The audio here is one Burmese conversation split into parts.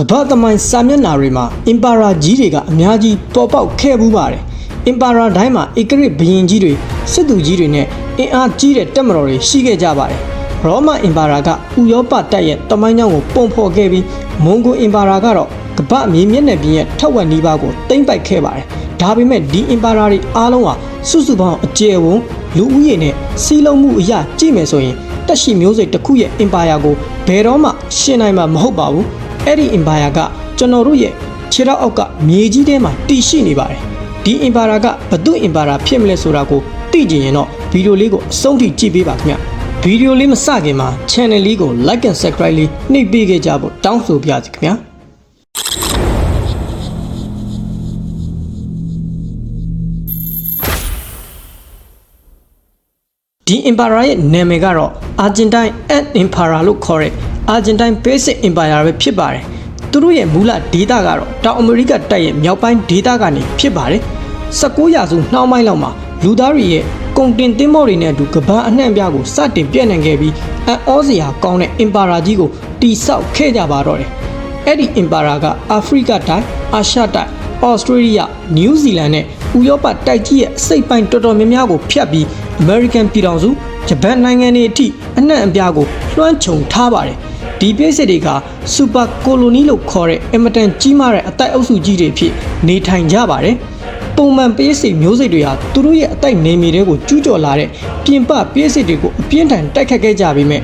ကမ္ဘာသမိုင်းစာမျက်နှာတွေမှာအင်ပါရာကြီးတွေကအများကြီးပေါ်ပေါက်ခဲ့မှုပါတယ်အင်ပါရာတိုင်းမှာဧကရစ်ဘုရင်ကြီးတွေစစ်သူကြီးတွေနဲ့အင်အားကြီးတဲ့တပ်မတော်တွေရှိခဲ့ကြပါတယ်ရောမအင်ပါရာကဥရောပတပ်ရဲ့တမိုင်းကြောင်းကိုပုံဖော်ခဲ့ပြီးမွန်ဂိုအင်ပါရာကတော့ကမ္ဘာမြေမျက်နှာပြင်ရဲ့ထက်ဝက်နီးပါးကိုသိမ့်ပိုက်ခဲ့ပါတယ်ဒါပေမဲ့ဒီအင်ပါရာတွေအားလုံးဟာစုစုပေါင်းအကျယ်ဝန်းလူဦးရေနဲ့စီးလုံးမှုအရာကြည့်မယ်ဆိုရင်တက်ရှိမျိုးစိတ်တစ်ခုရဲ့အင်ပါယာကိုဘယ်တော့မှရှင်းနိုင်မှာမဟုတ်ပါဘူး အဲ့ဒီအင်ပါယာကကျွန်တော်တို့ရဲ့ခြေထောက်အောက်ကမြေကြီးထဲမှာတည်ရှိနေပါတယ်ဒီအင်ပါယာကဘသူအင်ပါယာဖြစ်မလဲဆိုတာကိုသိကြရင်တော့ဗီဒီယိုလေးကိုအဆုံးထိကြည့်ပေးပါခင်ဗျဗီဒီယိုလေးမစခင်မှာ channel လေးကို like and subscribe လေးနှိပ်ပေးခဲ့ကြဖို့တောင်းဆိုပါရစေခင်ဗျာဒီ Empire ရဲ့နာမည်ကတော့ Argentine Ant Empire လို့ခေါ်တဲ့ Argentine Basic Empire ပဲဖြစ်ပါတယ်။သူတို့ရဲ့မူလဒေသကတော့တောင်အမေရိကတိုက်ရဲ့မြောက်ပိုင်းဒေသကနေဖြစ်ပါတယ်။19ရာစုနှောင်းပိုင်းလောက်မှာလူသားတွေရဲ့ကုန်တင်သင်းမောတွေနဲ့အတူကမ္ဘာအနှံ့အပြားကိုစတင်ပြန့်နှံ့ခဲ့ပြီးအံ့ဩစရာကောင်းတဲ့ Empire ကြီးကိုတိဆောက်ခဲ့ကြပါတော့တယ်။အဲ့ဒီ Empire ကအာဖရိကတိုင်း၊အာရှတိုင်း၊ဩစတြေးလျ၊နယူးဇီလန်နဲ့ဥရောပတိုက်ကြီးရဲ့အစိတ်ပိုင်းတော်တော်များများကိုဖျက်ပြီး American ပြည်ထောင်စုဂျပန်နိုင်ငံတွေအထိအနှံ့အပြားကိုလွှမ်းခြုံထားပါတယ်။ ဒီပြည့်စစ်တွေကစူပါကိုလိုနီလို့ခေါ်တဲ့အင်မတန်ကြီးမားတဲ့အတိုက်အုပ်စုကြီးတွေဖြစ်နေထိုင်ကြပါတယ်။ပုံမှန်ပြည့်စစ်မျိုးစိတ်တွေဟာသူတို့ရဲ့အတိုက်နေမီတွေကိုကျူးကျော်လာတဲ့ပြင်ပပြည့်စစ်တွေကိုအပြင်းထန်တိုက်ခတ်ခဲ့ကြပြီးမြဲ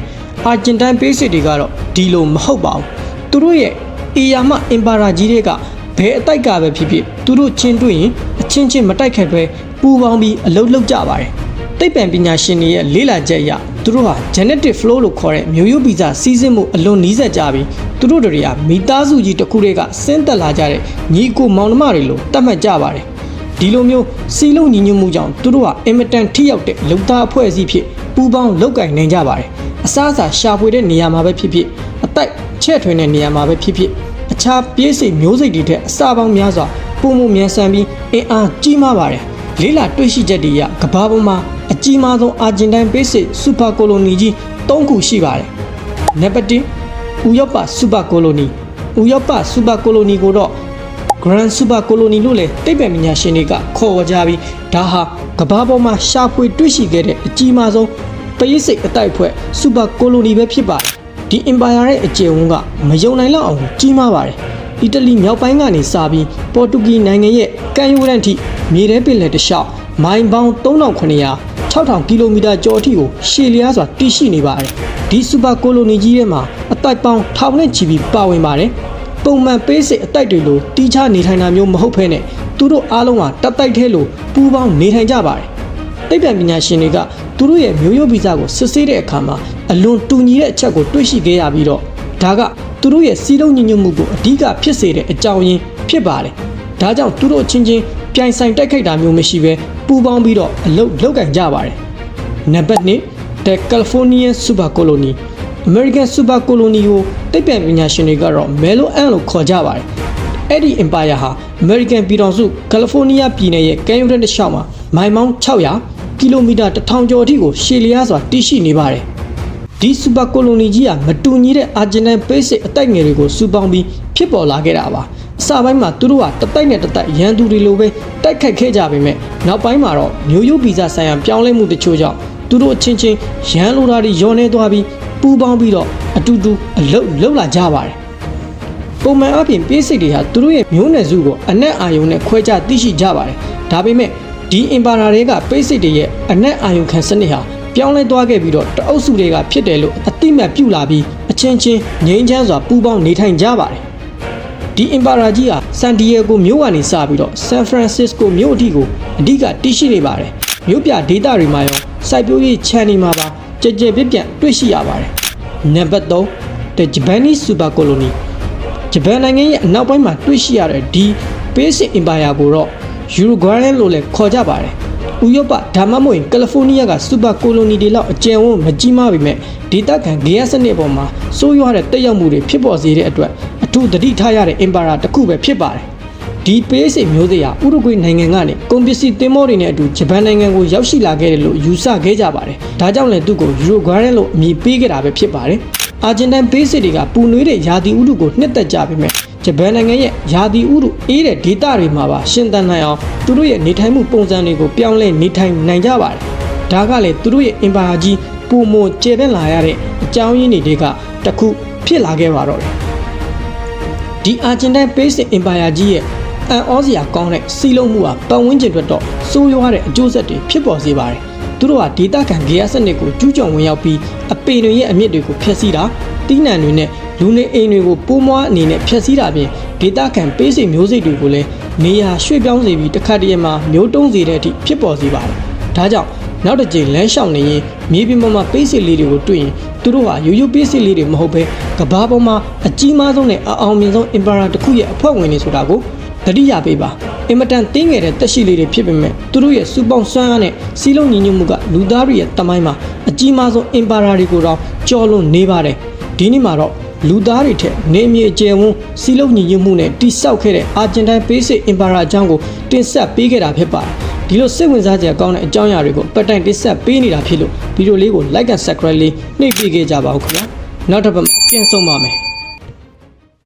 အာဂျင်တိုင်းပြည့်စစ်တွေကတော့ဒီလိုမဟုတ်ပါဘူး။သူတို့ရဲ့အီယာမအင်ပါရာကြီးတွေကဘယ်အတိုက်ကပဲဖြစ်ဖြစ်သူတို့ချင်းတွေ့ရင်အချင်းချင်းမတိုက်ခတ်ပဲပူပေါင်းပြီးအလုပ်လုပ်ကြပါတယ်။သိပ္ပံပညာရှင်တွေရဲ့လေ့လာချက်အရ သူတို့ဟာ genetic flow လို့ခေါ်တဲ့မျိုးရိုးဗီဇစီးဆင်းမှုအလွန်နီးစပ်ကြပြီးသူတို့တွေကမိသားစုကြီးတစ်ခုတည်းကဆင်းသက်လာကြတဲ့ညီကိုမောင်နှမတွေလို့သတ်မှတ်ကြပါတယ်။ဒီလိုမျိုးစီလုံးညီညွတ်မှုကြောင့်သူတို့ဟာအင်မတန်ထိရောက်တဲ့လုံသားအဖွဲ့အစည်းဖြစ်ပူးပေါင်းလုပ်ကင်နိုင်ကြပါတယ်။အစားအစာရှာဖွေတဲ့နေရာမှာပဲဖြစ်ဖြစ်အတိုက်ချဲ့ထွင်တဲ့နေရာမှာပဲဖြစ်ဖြစ်အခြားပြေးစိတ်မျိုးစိတ်တွေထက်အစာပေါင်းများစွာပုံမှုမြန်ဆန်ပြီးအင်အားကြီးမားပါတယ်။လေးလာတွေ့ရှိချက်တွေအရကမ္ဘာပေါ်မှာအ ကြီးမားဆုံးအာဂျင်တိုင်းပေးစစ်စူပါကိုလိုနီကြီး၃ခုရှိပါတယ်။နံပါတ်1ဥရောပစူပါကိုလိုနီဥရောပစူပါကိုလိုနီကိုတော့ Grand Super Colony လို့လည်းတိတ်ပံပညာရှင်တွေကခေါ်ဝကြပြီးဒါဟာကမ္ဘာပေါ်မှာရှာဖွေတွေ့ရှိခဲ့တဲ့အကြီးမားဆုံးပရိစိတ်အတိုက်ဖွဲ့ Super Colony ပဲဖြစ်ပါတယ်။ဒီ Empire ရဲ့အကျယ်ဝန်းကမယုံနိုင်လောက်အောင်ကြီးမားပါတယ်။အီတလီမြောက်ပိုင်းကနေစပြီးပေါ်တူဂီနိုင်ငံရဲ့ကမ်းရိုးတန်းထိမြေထဲပင်လယ်တစ်လျှောက် မိုင်ပေါင်း3900 6000ကီလိုမီတာကျော်အထိကိုရှည်လျားစွာတည်ရှိနေပါတယ်။ဒီစူပါကိုလိုနီကြီးထဲမှာအတိုက်ပေါင်းထောင်နဲ့ချီပြီးပါဝင်ပါတယ်။ပုံမှန်ပေးစစ်အတိုက်တွေလိုတီးခြားနေထိုင်တာမျိုးမဟုတ်ဘဲနဲ့သူတို့အားလုံးကတပ်တိုက်ထဲလိုပူးပေါင်းနေထိုင်ကြပါတယ်။သိပ္ပံပညာရှင်တွေကသူတို့ရဲ့မျိုးရိုးဗီဇကိုစစ်ဆေးတဲ့အခါမှာအလွန်တူညီတဲ့အချက်ကိုတွေ့ရှိခဲ့ရပြီးတော့ဒါကသူတို့ရဲ့စီးလုံးညီညွတ်မှုကိုအဓိကဖြစ်စေတဲ့အကြောင်းရင်းဖြစ်ပါတယ်။ဒါကြောင့်သူတို့အချင်းချင်းပြိုင်ဆိုင်တိုက်ခိုက်တာမျိုးမရှိဘဲ ပူးပေါင်းပြီးတော့အလုပ်လုပ်ကင်ကြပါတယ်။နံပါတ်1 The Californian Super Colony American Super Colony ကိုတိတ်ပံပညာရှင်တွေကတော့ Mellow Ant လို့ခေါ်ကြပါတယ်။အဲ့ဒီ Empire ဟာ American ပြည်ထောင်စု California ပြည်နယ်ရဲ့ကမ်းရိုးတန်းတစ်လျှောက်မှာမိုင်ပေါင်း600ကီလိုမီတာ1000ကျော်အထိကိုရှည်လျားစွာတည်ရှိနေပါတယ်။ ဒီစူပါကိုလိုနီကြီးကမတူညီတဲ့အာဂျင်တန်ပေးစစ်အတိုက်ငယ်တွေကိုစူပေါင်းပြီးဖြစ်ပေါ်လာခဲ့တာပါအစပိုင်းမှာသူတို့ကတတိုက်နဲ့တတိုက်ရန်သူတွေလိုပဲတိုက်ခိုက်ခဲ့ကြပေမဲ့နောက်ပိုင်းမှာတော့မျိုးရိုးဗီဇဆိုင်ရာပြောင်းလဲမှုတချို့ကြောင့်သူတို့အချင်းချင်းရန်လိုတာတွေညှော်နေသွားပြီးပူးပေါင်းပြီးတော့အတူတူအလုတ်လုတ်လာကြပါတယ်ပုံမှန်အပြင်ပေးစိတ်တွေဟာသူတို့ရဲ့မျိုးနွယ်စုကိုအနက်အာယုံနဲ့ခွဲခြားသိရှိကြပါတယ်ဒါပေမဲ့ဒီအင်ပါရာတွေကပေးစိတ်တွေရဲ့အနက်အာယုံခံစနစ်ဟာ ပြောင်းလဲသွားခဲ့ပြီးတော့တအုပ်စုတွေကဖြစ်တယ်လို့အတိမတ်ပြုလာပြီးအချင်းချင်းငြိမ်းချမ်းစွာပူးပေါင်းနေထိုင်ကြပါတယ်ဒီအင်ပါရာကြီးဟာဆန်တီယေဂိုမြို့ကနေစပြီးတော့ဆန်ဖရန်စစ္စကိုမြို့အထိကိုအဓိကတည်ရှိနေပါတယ်မြို့ပြဒေသတွေမှာရောစိုက်ပျိုးရေးခြံတွေမှာပါကြကြပြပြန့်တွေ့ရှိရပါတယ်နံပါတ်3 The Japanese Super Colony ဂျပန်နိုင်ငံရဲ့အနောက်ပိုင်းမှာတွေ့ရှိရတဲ့ဒီ Basic Empire ကိုတော့ Uruguayan လို့လည်းခေါ်ကြပါတယ်။ ဥရောပဒါမှမဟုတ်ကယ်လီဖိုးနီးယားကစူပါကိုလိုနီတွေလောက်အကျယ်ဝန်းမကြီးမားပေမဲ့ဒေသခံဂေယစနစ်ပေါ်မှာစိုးရွားတဲ့တက်ရောက်မှုတွေဖြစ်ပေါ်စေတဲ့အတွက်အထူးသတိထားရတဲ့ Empire တစ်ခုပဲဖြစ်ပါတယ်။ဒီပေးစိတ်မျိုးစေ့ဟာဥရုဂွေနိုင်ငံကနေကုန်ပစ္စည်းတင်မောတွေနဲ့အတူဂျပန်နိုင်ငံကိုရောက်ရှိလာခဲ့တယ်လို့ယူဆခဲ့ကြပါတယ်။ဒါကြောင့်လည်းသူ့ကို Uruguayan လို့အမည်ပေးခဲ့တာပဲဖြစ်ပါတယ်။အာဂျင်တိုင်းဘေးစစ်တွေကပူနွေးတဲ့ယာတီဥတုကိုနှစ်သက်ကြပေမဲ့ ဂျပန်နိုင်ငံရဲ့ယာတီဥတုအေးတဲ့ဒေသတွေမှာပါရှင်သန်နိုင်အောင်သူတို့ရဲ့နေထိုင်မှုပုံစံတွေကိုပြောင်းလဲနေထိုင်နိုင်ကြပါတယ်။ဒါကလည်းသူတို့ရဲ့အင်ပါယာကြီးပုံမကျေပြန့်လာရတဲ့အကြောင်းရင်းတွေကတစ်ခုဖြစ်လာခဲ့ပါတော့တယ်။ဒီအာဂျင်တိုင်းဘေးစစ်အင်ပါယာကြီးရဲ့အန်အောစရာကောင်းတဲ့စီလုံးမှုဟာပတ်ဝန်းကျင်အတွက်တော့စိုးရွားတဲ့အကျိုးဆက်တွေဖြစ်ပေါ်စေပါတယ်။သူတို့ဟာဒေတာကန်ဂေယစနစ်ကိုကျူးကျော်ဝင်ရောက်ပြီးအပေတွေရဲ့အမြင့်တွေကိုဖျက်ဆီးတာတီးနှံတွေနဲ့ လူနေအိမ်တွေကိုပိုးမွားအနေနဲ့ဖျက်ဆီးတာပြင်ဒေတာကန်ပေးစိမျိုးစိတ်တွေကိုလည်းနေရာရွှေ့ပြောင်းစေပြီးတစ်ခါတည်းမှာမျိုးတုံးစေတဲ့အထိဖြစ်ပေါ်စေပါတယ်။ဒါကြောင့်နောက်တစ်ကြိမ်လမ်းလျှောက်နေရင်မြေပြင်ပေါ်မှာပေးစိလေးတွေကိုတွေ့ရင်သူတို့ဟာရိုးရိုးပေးစိလေးတွေမဟုတ်ဘဲကဘာပေါ်မှာအကြီးမားဆုံးနဲ့အအောင်မြင်ဆုံး Emperor တစ်ခုရဲ့အဖွဲ့ဝင်တွေဆိုတာကိုတတိယပေးပါအင်မတန်တင်းငယ်တဲ့တက်ရှိလေးတွေဖြစ်ပေမဲ့သူတို့ရဲ့စူပေါင်းစွမ်းအားနဲ့စီးလုံးညီညွတ်မှုကလူသားတွေရဲ့တမိုင်းမှာအကြီးမားဆုံး Emperor တွေကိုတော့ကြော်လွန်နေပါတယ်ဒီနေ့မှာတော့ လူသားတွေထက်နေမြေအကျယ်ဝန်းစီးလုံးညီညွတ်မှုနဲ့တိဆောက်ခဲ့တဲ့အာဂျင်တိုင်းပေးစစ် Emperor အကြောင်းကိုတင်ဆက်ပေးခဲ့တာဖြစ်ပါတယ်ဒီလိုစိတ်ဝင်စားကြကောင်းတဲ့အကြောင်းအရာတွေကိုပတ်တိုင်တင်ဆက်ပေးနေတာဖြစ်လို့ဗီဒီယိုလေးကို like and subscribe လေးနှိပ်ပေးခဲ့ကြပါဦးခင်ဗျာနောက်တစ်ပတ်မှာပြန်ဆုံပါမယ်